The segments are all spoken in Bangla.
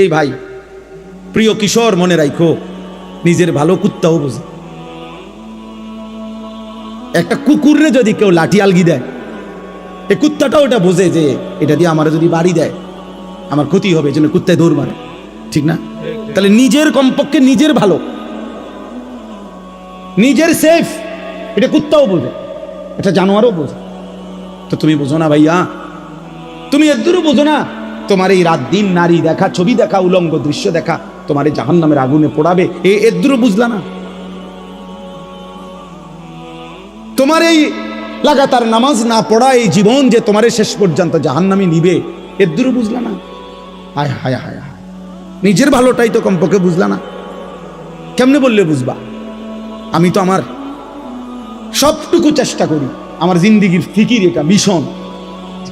এই ভাই, প্রিয় কিশোর মনে রাখো নিজের ভালো কুত্তাও বোঝে। একটা কুকুরে যদি কেউ লাঠি আলগি দেয়, এই কুত্তাটাও ওটা বোঝে যে এটা দিয়ে আমার যদি বাড়ি দেয়, আমার ক্ষতি হবে, এই জন্য কুত্তায় দৌড় মারে। ঠিক না? তাহলে নিজের কমপক্ষে নিজের ভালো। নিজের সেফ এটা কুত্তাও বোঝে, এটা জানোয়ারও বোঝে। তো তুমি বোঝো না ভাইয়া। তুমি এদুরও বোঝো না তোমার এই রাত দিন নারী দেখা, ছবি দেখা, উলঙ্গ দৃশ্য দেখা, তোমার এই জাহান নামের আগুনে পোড়াবে। এ এদুরও বুঝলা না? তোমার এই লাগাতার নামাজ না পড়া এই জীবন যে তোমার শেষ পর্যন্ত জাহান্নামে নিবে এদুরও বুঝলা না? হায় হায় হায় নিজের ভালোটাই তো কমপক্ষে বুঝলা না। কেমনে বললে বুঝবা? আমি তো আমার সবটুকু চেষ্টা করি। আমার জিন্দিগির ফিকির এটা, মিশন।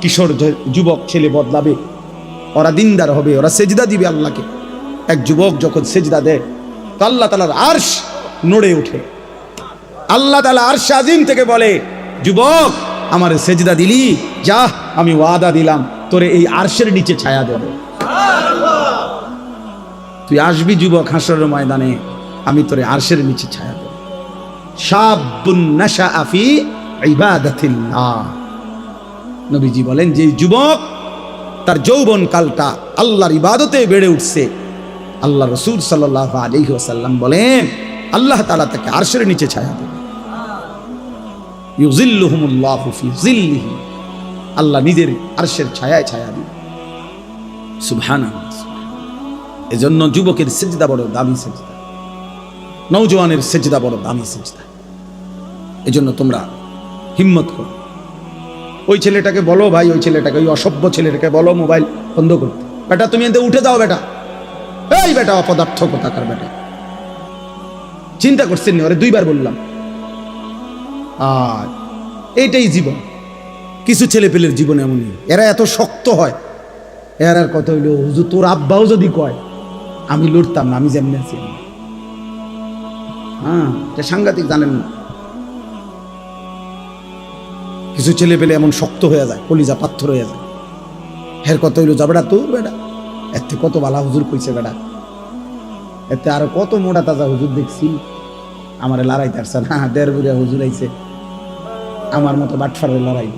কিশোর যুবক ছেলে বদলাবে। ওরা দিনদার হবে, ওরা সেজদা দিবে আল্লাহকে। এক যুবক যখন সেজদা দেয়, তো আল্লাহ তালার আর্শ নড়ে ওঠে। আল্লাহ তালা আর্শ আজিম থেকে বলে, যুবক, আমার সেজদা দিলি? যা, আমি ওয়াদা দিলাম, তোরে এই আর্শের নিচে ছায়া দেব। তুই আসবি যুবক হাসর ময়দানে, আমি তোরে আর্শের নিচে ছায়া দেব। শাবুন নাশা আফি ইবাদাতিল্লাহ। নবীজি বলেন, যে যুবক তার যৌবন কালটা আল্লাহর ইবাদতে বেড়ে উঠছে। আল্লাহ রসুল সাল্লাহ ওয়াসাল্লাম বলেন, আল্লাহ তাআলা তাকে আরশের নিচে ছায়া দেবে ইউজিল্লুহুমুল্লাহু আল্লাহ নিজের আরশের ছায়ায় ছায়া দিবে সুবহানাল্লাহ। এজন্য যুবকের সেজদা বড় দামি সেজদা। নৌজওয়ানের সেজদা বড় দামি সেজদা। এজন্য তোমরা হিম্মত করো। ওই ছেলেটাকে বলো ভাই, ওই ছেলেটাকে, ওই অসভ্য ছেলেটাকে বলো মোবাইল বন্ধ করতে বেটা, তুমি এতে উঠে যাও বেটা। এই বেটা, অপদার্থ কোথাকার বেটা। চিন্তা করছেন ওরে দুইবার বললাম। আর এইটাই জীবন। কিছু ছেলে পেলের জীবন এমনই। এরা এত শক্ত হয়। এর আর কথা হইল, হুজুর, তোর আব্বাও যদি কয়, আমি লড়তাম না, আমি যেমনি আছি হ্যাঁ এটা সাংঘাতিক জানেন না। কিছু ছেলে পেলে এমন শক্ত হয়ে যায়, কলিজা পাথর হয়ে যায়। হের কত হইল যাবেটা তোর বেটা। এতে কত বালা হুজুর কইছে বেটা। এতে আরও কত মোটা তাজা হুজুর দেখছি। আমার লড়াই তারছে না, দেড় বুড়িয়া হুজুর আইছে। আমার মতো বাটফারের লড়াই।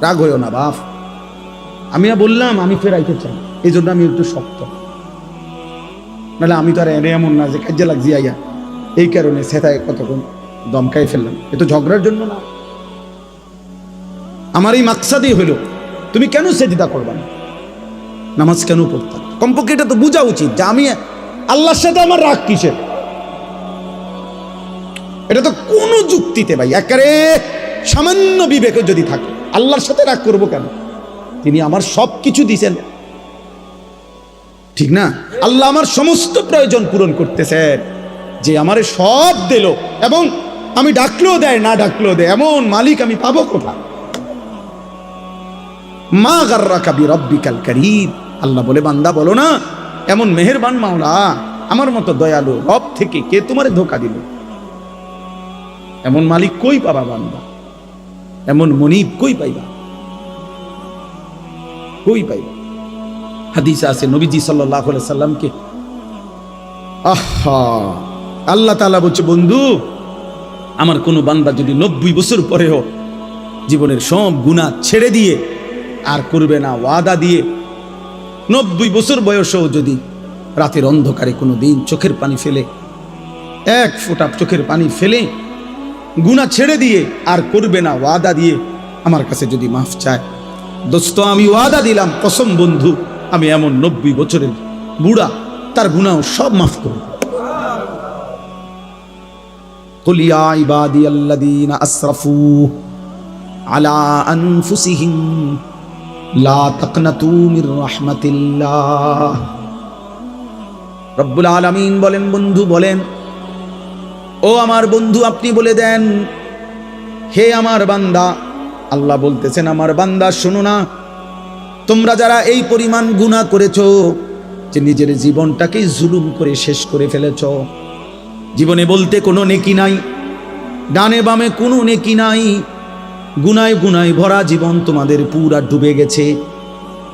রাগ হইও না, বাপ। আমি বললাম, আমি ফেরাইতে চাই। এই জন্য আমি একটু শক্ত। নাহলে আমি তো আর এমন না যে কাজে লাগছি আইয়া এই কারণে সেটায় কতক্ষণ দমকাই ফেললাম। এ তো ঝগড়ার জন্য না। আমার এই মাকসাদই হলো, তুমি কেন সেদিদা করবা না? নামাজ কেন পড়তাম কমপক্ষে এটা তো বোঝা উচিত যে আমি আল্লাহর সাথে আমার রাগ কিসের? এটা তো কোনো যুক্তিতে ভাই, একেবারে সামান্য বিবেকে যদি থাকে, আল্লাহর সাথে রাগ করব কেন? তিনি আমার সব কিছু দিছেন। ঠিক না? আল্লাহ আমার সমস্ত প্রয়োজন পূরণ করতেছেন, যে আমারে সব দিল এবং আমি ডাকলেও দেয়, না ডাকলেও দেয়। এমন মালিক আমি পাবো কোথায়? মা গার্রা কাবি রব্বিকাল করিম। আল্লাহ বলে, বান্দা, বলো না, এমন মেহেরবান মাওলা, আমার মতো দয়ালু, রব থেকে কে তোমারে ধোকা দিল? এমন মালিক কই পাবা বান্দা? এমন মনিব কই পাইবা? কই পাইবা? হাদিসে আছে, নবীজি সাল্লাহ সাল্লামকে, আহা, আল্লাহ তাআলা বলছে, বন্ধু আমার কোনো বান্দা যদি নব্বই বছর পরেও জীবনের সব গুণা ছেড়ে দিয়ে আর করবে না ওয়াদা দিয়ে, নব্বই বছর বয়সেও যদি রাতের অন্ধকারে কোনো দিন চোখের পানি ফেলে, এক ফোঁটা চোখের পানি ফেলে গুণা ছেড়ে দিয়ে আর করবে না ওয়াদা দিয়ে আমার কাছে যদি মাফ চায়, দোস্ত, আমি ওয়াদা দিলাম, কসম বন্ধু, আমি এমন নব্বই বছরের বুড়া, তার গুণাও সব মাফ করব। قل يا عبادي الذين أسرفوا على أنفسهم لا تقنطوا من رحمة الله রব্বুল আলামিন বলেন বন্ধু বলেন ও আমার বন্ধু আপনি বলে দেন হে আমার বান্দা আল্লাহ বলতেছেন আমার বান্দা শোনো না তোমরা যারা এই পরিমাণ গুনাহ করেছো যে নিজের জীবনটাকে জুলুম করে শেষ করে ফেলেছ জীবনে বলতে কোনো নেকি নাই, ডানে বামে কোনো নেকি নাই, গুনায় গুনায় ভরা জীবন তোমাদের পুরা ডুবে গেছে।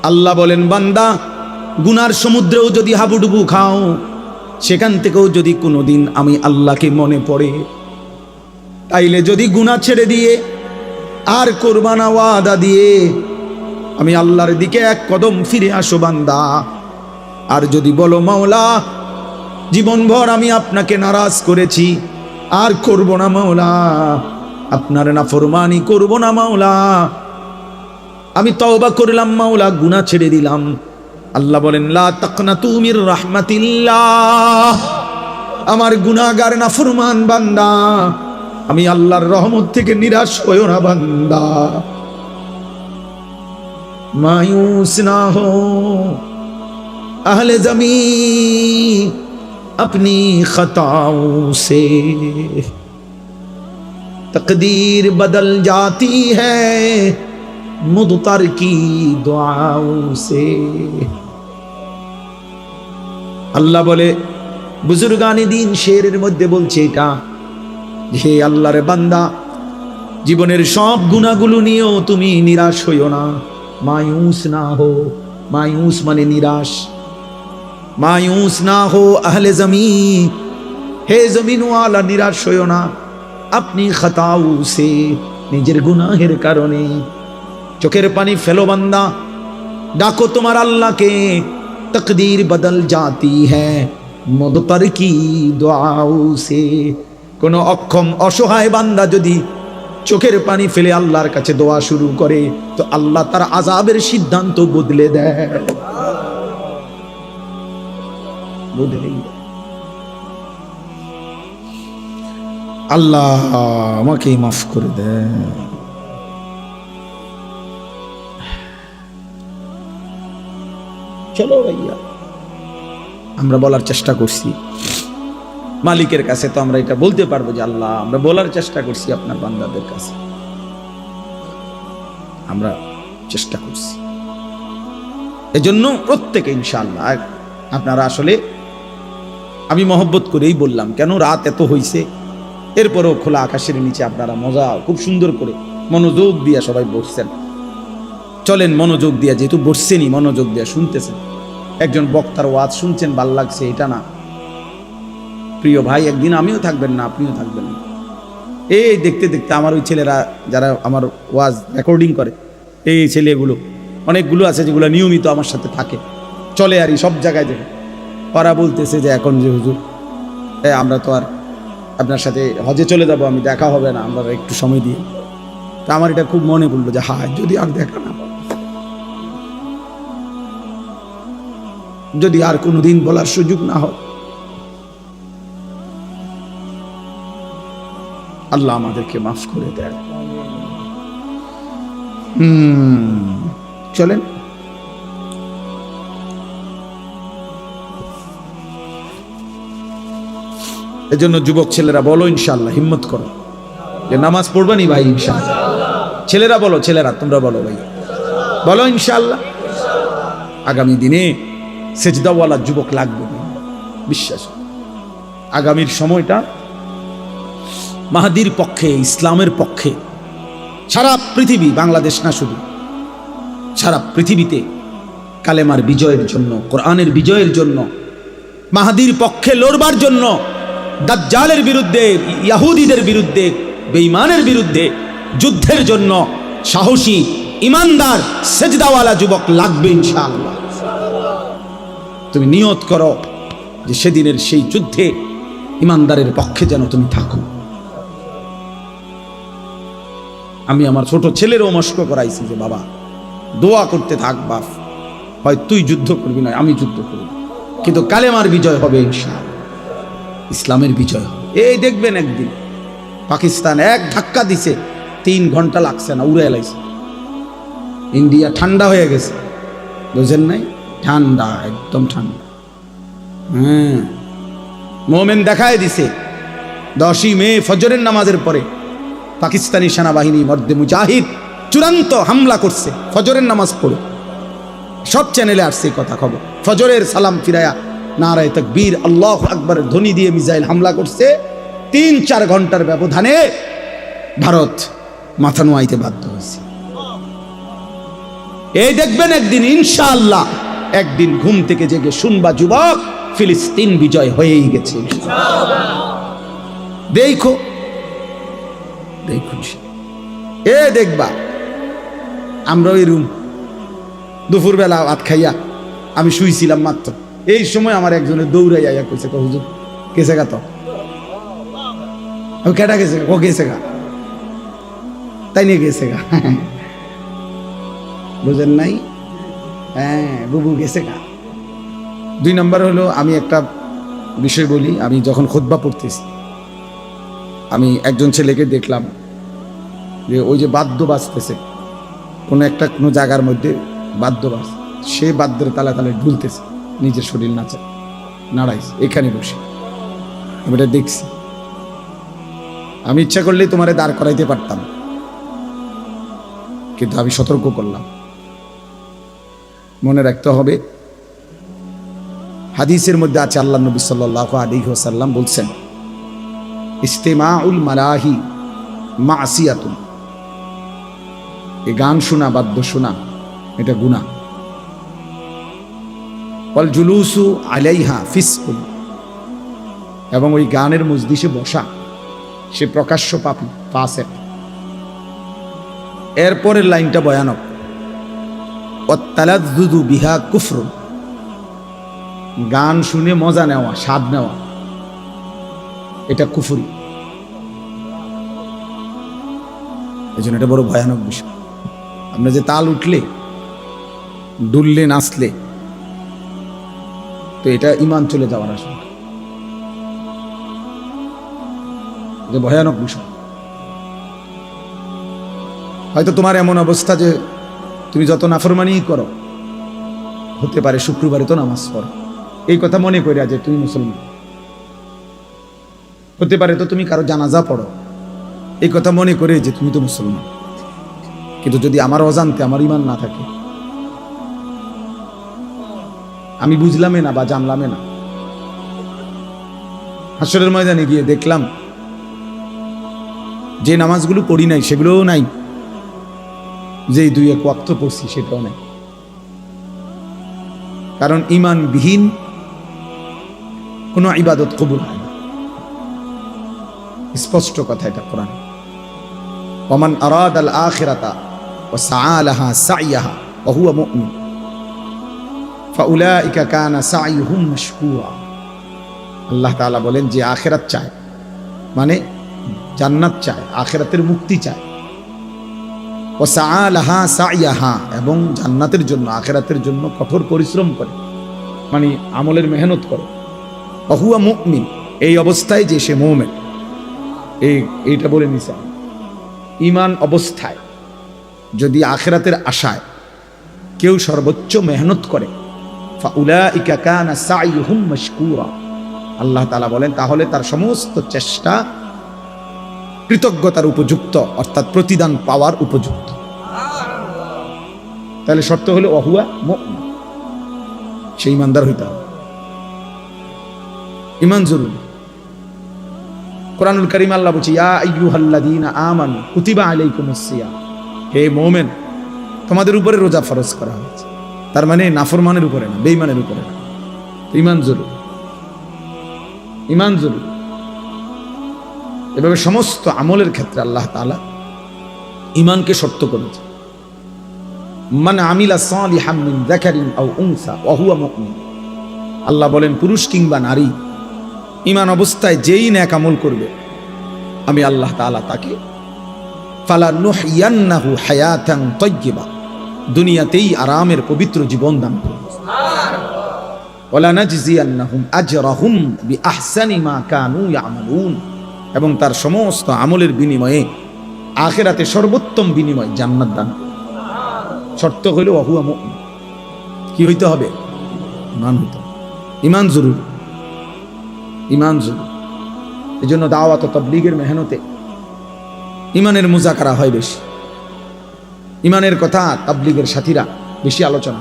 আল্লাহ বলেন, বান্দা, গুনার সমুদ্রেও যদি হাবুডুবু খাও, সেখান থেকেও যদি কোনো দিন আমি আল্লাহকে মনে পড়ে, তাইলে যদি গুনাহ ছেড়ে দিয়ে, আর কোরবানা ওয়াদা দিয়ে, আমি আল্লাহর দিকে এক কদম ফিরে আসো, বান্দা। আর যদি বলো, মাওলা জীবনভর আমি আপনাকে নারাজ করেছি। আর করব না মাওলা। আপনার না ফরমানি করব না মাওলা। আমি তওবা করলাম মাওলা, গুনাহ ছেড়ে দিলাম। আল্লাহ বলেন, লা তাকনাতু মির রাহমাতিল্লাহ। আমার গুনাহগার না ফরমান বান্দা, আমি আল্লাহর রহমত থেকে নিরাশ হইও না বান্দা। মায়ুস না হো আহলে জমিন اپنی خطاؤں سے تقدیر بدل جاتی ہے مدتر کی دعاؤں سے আল্লাহ বলে বুজুর্গানি দিন শেরের মধ্যে বলছে এটা। হে আল্লাহর বান্দা, জীবনের সব গুণাগুলো নিয়েও তুমি নিরাশ হইও না। মায়ুস না হো মায়ুস মানে নিরাশ। মায়ুস না হো আহলে জমি। হে জমিনওয়ালা, নিরাশ হইও না। আপনি খতাউ সে নিজের গুনাহের কারণে। চোখের পানি ফেলো বান্দা। ডাকো তোমার আল্লাহকে। তকদির বদল জাতি হ্যাঁ মদতর কি দোয়াও সে কোনো অক্ষম অসহায় বান্দা যদি চোখের পানি ফেলে আল্লাহর কাছে দোয়া শুরু করে, তো আল্লাহ তার আজাবের সিদ্ধান্ত বদলে দেয়। আল্লাহ মাফ করে চলো ভাইয়া। আমরা বলার চেষ্টা করছি। মালিকের কাছে তো আমরা এটা বলতে পারব যে আল্লাহ আমরা বলার চেষ্টা করছি আপনার বান্দাদের কাছে। আমরা চেষ্টা করছি। এজন্য প্রত্যেকে ইনশাআল্লাহ আপনারা আসলে আমি মহব্বত করেই বললাম, কেন রাত এত হইছে? এরপরও খোলা আকাশের নিচে আপনারা মজা, খুব সুন্দর করে মনোযোগ দিয়া সবাই বসছেন। চলেন, মনোযোগ দিয়া, যেহেতু বসছেনই, মনোযোগ দিয়া শুনতেছেন। একজন বক্তার ওয়াজ শুনছেন, ভালো লাগছে, এটা না। প্রিয় ভাই, একদিন আমিও থাকবেন না, আপনিও থাকবেন না। এই দেখতে দেখতে আমার ওই ছেলেরা, যারা আমার ওয়াজ রেকর্ডিং করে, এই ছেলেগুলো, অনেকগুলো আছে যেগুলো নিয়মিত আমার সাথে থাকে। চলে আর সব জায়গায় দেখে ওরা বলতেছে যে এখন যে হুজুর, এ, আমরা তো আর আপনার সাথে হজে চলে যাব, আমি দেখা হবে না, আমরা একটু সময় দিয়ে। তা আমার এটা খুব মনে পড়ল যে হায়, যদি আর দেখা না যদি আর কোনো দিন বলার সুযোগ না হয়। আল্লাহ আমাদেরকে মাফ করে দেয় হুম, চলেন। এজন্য যুবক ছেলেরা বলো ইনশাল্লাহ হিম্মত করো। যে নামাজ পড়বানি ভাই ইনশাল্লাহ ছেলেরা বলো, ছেলেরা, তোমরা বলো ভাই। বলো ইনশাল্লাহ আগামী দিনে সেজদাওয়ালা যুবক লাগবে বিশ্বাস আগামীর সময়টা মাহাদির পক্ষে, ইসলামের পক্ষে, সারা পৃথিবী, বাংলাদেশ না শুধু, সারা পৃথিবীতে কালেমার বিজয়ের জন্য, কোরআনের বিজয়ের জন্য, মাহাদির পক্ষে লড়বার জন্য দাজ্জালের বিরুদ্ধে, ইয়াহুদিদের বিরুদ্ধে, বেঈমানের বিরুদ্ধে যুদ্ধের জন্য সাহসী, ইমানদার, সেজদাওয়ালা যুবক লাগবে ইনশাআল্লাহ। তুমি নিয়ত করো যে সেদিনের সেই যুদ্ধে ইমানদারের পক্ষে যেন তুমি থাকো। আমি আমার ছোট ছেলেরও মস্ক করাইছি যে, বাবা, দোয়া করতে থাক বাপ, হয় তুই যুদ্ধ করবি না আমি যুদ্ধ করব। কিন্তু কালেমার বিজয় হবে ইনশাআল্লাহ। ইসলামের বিজয়। এই দেখবেন একদিন, পাকিস্তান এক ধাক্কা দিছে, তিন ঘণ্টা লাগছে না, উড়ে এলাইছে ইন্ডিয়া ঠান্ডা হয়ে গেছে। বুঝেন নাই? ঠান্ডা, একদম ঠান্ডা। হ্যাঁ। মোমেন দেখায় দিছে, দশই মে ফজরের নামাজের পরে পাকিস্তানি সেনাবাহিনী মধ্যে মুজাহিদ চূড়ান্ত হামলা করছে, ফজরের নামাজ পড়ে। সব চ্যানেলে আসছে কথা খবর। ফজরের সালাম ফিরায়া নারায় তকবীর, আল্লাহ আকবরের ধ্বনি দিয়ে মিসাইল হামলা করছে। তিন চার ঘণ্টার ব্যবধানে ভারত মাথা নোয়াইতে বাধ্য হয়েছে। এই দেখবেন একদিন, ইনশাআল্লাহ, একদিন ঘুম থেকে জেগে শুনবা যুবক, ফিলিস্তিন বিজয় হয়েই গেছে। দেখো, দেখুন এ দেখবা, আমরা ওই রুম দুপুরবেলা ভাত খাইয়া, আমি শুইছিলাম মাত্র। এই সময় আমার একজনের দৌড়াই আইয়া কইছে কো হুজুর গেছে গা তো? ও কেটা গেছে? ও গেছে গা তাই নিয়ে গেছে গা বুঝেন নাই? হ্যাঁ বুবু গেছে গা দুই নম্বর হলো, আমি একটা বিষয় বলি, আমি যখন খোদবা পড়তেছি, আমি একজন ছেলেকে দেখলাম যে ওই যে বাদ্য বাজতেছে, কোনো একটা, কোনো জায়গার মধ্যে বাদ্য বাজ, সে বাদ্যের তালে তালে ঢুলতেছে। নিজের শরীর নাচে নাড়াইছে এখানে বসে। আমি এটা দেখছি। আমি ইচ্ছা করলেই তোমারে দাঁড় করাইতে পারতাম। কিন্তু আমি সতর্ক করলাম। মনে রাখতে হবে, হাদিসের মধ্যে আছে আল্লাহ নবী সাল্লাহ আলী সাল্লাম বলছেন, ইস্তেমাউল মালাহি মা মাসিয়াতুন। এ গান শোনা, বাদ্য শোনা, এটা গুণা অল জুলুসু আলাইহা ফিসকুল এবং ওই গানের মজদিসে বসা, সে প্রকাশ্য পাপি পাসে এরপরের লাইনটা ভয়ানক। অত্তালাদুদু বিহা কুফর গান শুনে মজা নেওয়া, স্বাদ নেওয়া। এটা কুফুরি। এই জন্য এটা বড় ভয়ানক বিষয়। আমরা যে তাল উঠলে, দুললে, নাচলে তো এটা ইমান চলে যাওয়ার আসলে। যে ভয়ানক বিষয়। হয়তো তোমার এমন অবস্থা যে তুমি যত নাফরমানি করো, হতে পারে শুক্রবারে তো নামাজ পড়ো। এই কথা মনে করিয়া যে তুমি মুসলমান। হতে পারে তো তুমি কারও জানাজা পড়ো। এই কথা মনে করে যে তুমি তো মুসলমান। কিন্তু যদি আমার অজান্তে আমার ইমান না থাকে আমি বুঝলামে না বা জানলামে না। হাসরের ময়দানে গিয়ে দেখলাম, যে নামাজগুলো পড়ি নাই, সেগুলোও নাই। যেই দুই এক ওয়াক্ত পড়ছি, সেটাও নাই। কারণ ইমানবিহীন কোনো ইবাদত কবুল হয় না। স্পষ্ট কথা এটা কোরআন। ওমান আরাদ আল আখিরাতা ও সাআলাহা সাইয়াহা ওহুয়া মুমিন। ফাউলাইকা কানা সাইহুম মাশকুরা আল্লাহ তাআলা বলেন যে আখিরাত চায়। মানে জান্নাত চায়, আখিরাতের মুক্তি চায়। ও সাআলাহা সাইয়াহা, এবং জান্নাতের জন্য, আখিরাতের জন্য কঠোর পরিশ্রম করে। মানে আমলের মেহনত করে। অহুয়া মুমিন, এই অবস্থায় যে সে মোমেন। এই, এইটা বলে নিছে। ইমান অবস্থায় যদি আখেরাতের আশায় কেউ সর্বোচ্চ মেহনত করে আল্লাহ তাআলা বলেন, তাহলে তার সমস্ত চেষ্টা কৃতজ্ঞতার উপযুক্ত, অর্থাৎ প্রতিদান পাওয়ার উপযুক্ত। তাহলে শর্ত হলো অহুয়া মুমিন। সেই ইমানদার হইতে হবে। ইমান জরুরি। কোরআনুল করিম আল্লাহ বলছি আমানু কুতিবা আলাইকুমুস হে মুমিন, তোমাদের উপরে রোজা ফরজ করা হয়েছে। তার মানে নাফরমানের উপরে না বেইমানের উপরে না। ইমান জরুর। ইমান জরুর। এভাবে সমস্ত আমলের ক্ষেত্রে আল্লাহ তাআলা ইমানকে শর্ত করেছে। মানে আমিলা সালিহাম মিন যাকারিন আও উনসা ওয়া হুয়া মুমিন। আল্লাহ বলেন, পুরুষ কিংবা নারী ইমান অবস্থায় যেই ন্যাক আমল করবে, আমি আল্লাহ তাআলা তাকে ফালা নুহিয়ান্নাহু হায়াতান তাইয়্যিবা। দুনিয়াতেই আরামের পবিত্র জীবন দান এবং তার সমস্ত আমলের বিনিময়ে আখেরাতে সর্বোত্তম বিনিময় জান্নাত দান শর্ত হইল অহুয়া কি হইতে হবে? ইমান হইতে ইমান জরুরি। ইমান জরুরি। এই জন্য দাওয়াত তবলিগের মেহনতে ইমানের মুজাকারা হয় বেশি। ইমানের কথা তাবলিগের সাথীরা বেশি আলোচনা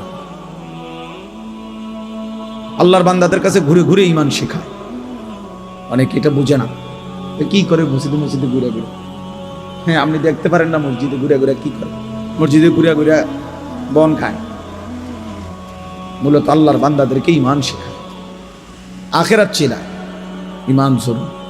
আল্লাহর বান্দাদের কাছে ঘুরে ঘুরে ইমান শেখায়। অনেকে এটা বুঝে না। কি করে মসজিদে মসজিদে ঘুরে ঘুরে? হ্যাঁ আপনি দেখতে পারেন না মসজিদে ঘুরে ঘুরে কি করে। মসজিদে ঘুরে ঘুরে বন খায়। মূলত আল্লাহর বান্দাদেরকে ইমান শেখায়। আখেরাত চেনায় ইমান স্বরূপ